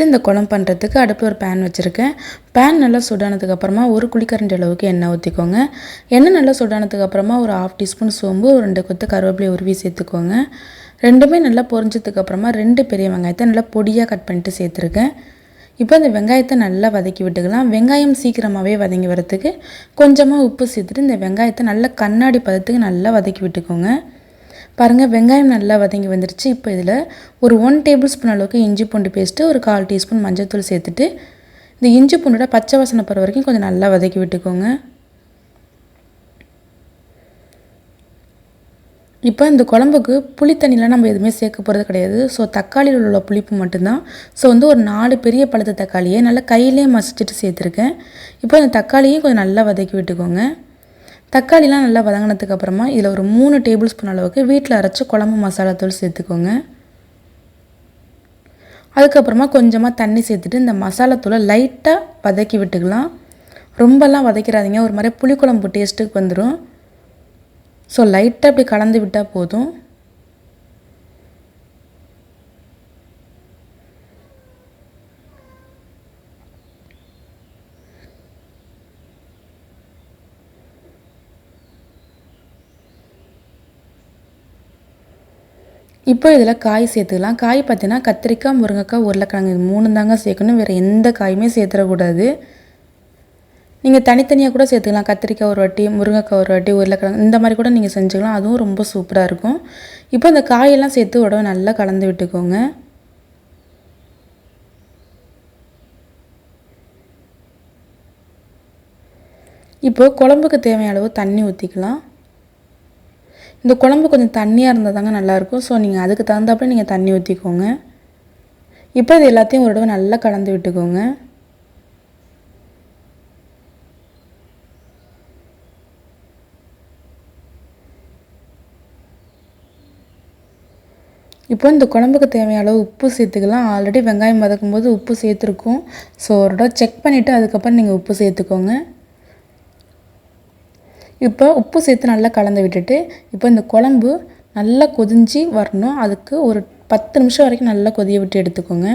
First இந்த குழம்பு பண்ணுறதுக்கு அடுப்பில் ஒரு பேன் வச்சுருக்கேன். பேன் நல்லா சுடானதுக்கப்புறமா ஒரு குழிக்கரண்டி அளவுக்கு எண்ணெய் ஊற்றிக்கோங்க எண்ணெய் நல்லா சுடானதுக்கப்புறமா ஒரு ஹாஃப் டீஸ்பூன் சோம்பு ஒரு ரெண்டு கொத்து கருவேப்பிலையை உருவி சேர்த்துக்கோங்க. ரெண்டுமே நல்லா பொரிஞ்சதுக்கப்புறமா ரெண்டு பெரிய வெங்காயத்தை நல்லா பொடியாக கட் பண்ணிட்டு சேர்த்துருக்கேன். இப்போ இந்த வெங்காயத்தை நல்லா வதக்கி விட்டுக்கலாம். வெங்காயம் சீக்கிரமாகவே வதங்கி வரத்துக்கு கொஞ்சமாக உப்பு சேர்த்துட்டு இந்த வெங்காயத்தை நல்லா கண்ணாடி பதத்துக்கு நல்லா வதக்கி விட்டுக்கோங்க. பாருங்கள் வெங்காயம் நல்லா வதங்கி வந்துருச்சு. இப்போ இதில் ஒரு ஒன் டேபிள் ஸ்பூன் அளவுக்கு இஞ்சி பூண்டு பேஸ்ட்டு ஒரு கால் டீஸ்பூன் மஞ்சள்தூள் சேர்த்துட்டு இந்த இஞ்சி பூண்டோட பச்சை வாசனை போகிற வரைக்கும் கொஞ்சம் நல்லா வதக்கி விட்டுக்கோங்க. இப்போ இந்த குழம்புக்கு புளித்தண்ணிலாம் நம்ம எதுவுமே சேர்க்க போகிறது கிடையாது. ஸோ தக்காளியில் உள்ள புளிப்பு மட்டும்தான். ஸோ வந்து ஒரு நாலு பெரிய பழுத்த தக்காளியை நல்லா கையிலே மசிச்சுட்டு சேர்த்துருக்கேன். இப்போ இந்த தக்காளியும் கொஞ்சம் நல்லா வதக்கி விட்டுக்கோங்க. தக்காளிலாம் நல்லா வதங்கினதுக்கு அப்புறமா இதில் ஒரு மூணு டேபிள் ஸ்பூன் அளவுக்கு வீட்டில் அரைச்சி குழம்பு மசாலா தூள் சேர்த்துக்கோங்க. அதுக்கப்புறமா கொஞ்சமாக தண்ணி சேர்த்துட்டு இந்த மசாலாத்தூளை லைட்டாக வதக்கி விட்டுக்கலாம். ரொம்பலாம் வதக்கிறாதீங்க ஒரு மாதிரி புளிக்குழம்பு டேஸ்ட்டுக்கு வந்துடும் ஸோ லைட்டாக இப்படி கலந்து விட்டால் போதும். இப்போ இதில் காய் சேர்த்துக்கலாம். காய் பார்த்தீங்கன்னா கத்திரிக்காய் முருங்கைக்காய் உருளைக்கிழங்கு இது மூணு தாங்க சேர்க்கணும். வேறு எந்த காயுமே சேர்த்துடக்கூடாது. நீங்கள் தனித்தனியாக கூட சேர்த்துக்கலாம். கத்திரிக்காய் ஒரு வாட்டி முருங்கைக்காய் ஒரு வாட்டி உருளைக்கிழங்கு இந்த மாதிரி கூட நீங்கள் செஞ்சுக்கலாம். அதுவும் ரொம்ப சூப்பராக இருக்கும். இப்போ இந்த காயெல்லாம் சேர்த்து உடவை நல்லா கலந்து விட்டுக்கோங்க. இப்போது குழம்புக்கு தேவையான அளவு தண்ணி ஊற்றிக்கலாம். இந்த குழம்பு கொஞ்சம் தண்ணியாக இருந்தால் தாங்க நல்லாயிருக்கும். ஸோ நீங்கள் அதுக்கு தகுந்தாப்புல நீங்கள் தண்ணி ஊற்றிக்கோங்க இப்போ இது எல்லாத்தையும் ஒரு தடவை நல்லா கலந்து விட்டுக்கோங்க. இப்போ இந்த குழம்புக்கு தேவையான அளவு உப்பு சேர்த்துக்கலாம். ஆல்ரெடி வெங்காயம் வதக்கும் போது உப்பு சேர்த்துருக்கோம். ஸோ ஒரு தடவை செக் பண்ணிவிட்டு அதுக்கப்புறம் நீங்கள் உப்பு சேர்த்துக்கோங்க. இப்போ உப்பு சேர்த்து நல்லா கலந்து விட்டுட்டு இப்போ இந்த குழம்பு நல்லா கொதிஞ்சு வரணும். அதுக்கு ஒரு பத்து நிமிஷம் வரைக்கும் நல்லா கொதிய விட்டு எடுத்துக்கோங்க.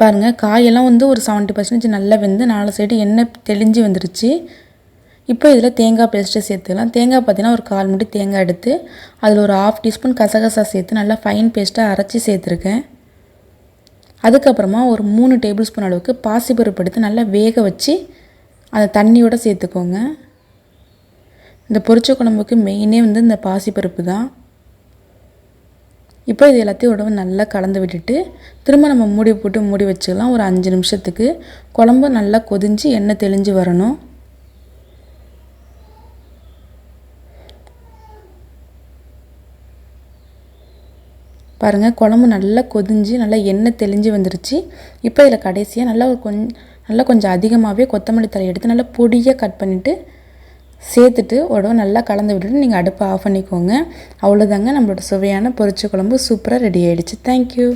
பாருங்கள் காயெல்லாம் வந்து ஒரு செவன்ட்டி பர்சன்டேஜ் நல்லா வெந்து நாலு சைடு எண்ணெய் தெளிஞ்சு வந்துருச்சு. இப்போ இதில் தேங்காய் பேஸ்ட்டு சேர்த்துக்கலாம். தேங்காய் பார்த்தீங்கன்னா ஒரு கால் முடி தேங்காய் எடுத்து அதில் ஒரு ஆஃப் டீஸ்பூன் கசகசா சேர்த்து நல்லா ஃபைன் பேஸ்ட்டாக அரைச்சி சேர்த்துருக்கேன். அதுக்கப்புறமா ஒரு மூணு டேபிள் ஸ்பூன் அளவுக்கு பாசிப்பருப்பு எடுத்து நல்லா வேக வச்சு அதை தண்ணியோடு சேர்த்துக்கோங்க. இந்த பொரிச்ச குழம்புக்கு மெயினே வந்து இந்த பாசிப்பருப்பு தான். இப்போ இது எல்லாத்தையும் உடம்பு நல்லா கலந்து விட்டுட்டு திரும்ப நம்ம மூடி போட்டு மூடி வச்சுக்கலாம். ஒரு அஞ்சு நிமிஷத்துக்கு. குழம்பு நல்லா கொதிஞ்சு எண்ணெய் தெளிஞ்சு வரணும். பாருங்கள் குழம்பு நல்லா கொதிஞ்சு நல்லா எண்ணெய் தெளிஞ்சு வந்துருச்சு. இப்போ இதில் கடைசியாக நல்லா ஒரு கொஞ்சம் நல்லா கொஞ்சம் அதிகமாகவே கொத்தமல்லி தலை எடுத்து நல்லா பொடியாக கட் பண்ணிவிட்டு சேர்த்துட்டு உடம்பு நல்லா கலந்து விட்டுட்டு நீங்கள் அடுப்பை ஆஃப் பண்ணிக்கோங்க. அவ்வளோதாங்க நம்மளோட சுவையான பொரிச்ச குழம்பு சூப்பராக ரெடி ஆகிடுச்சு தேங்க்யூ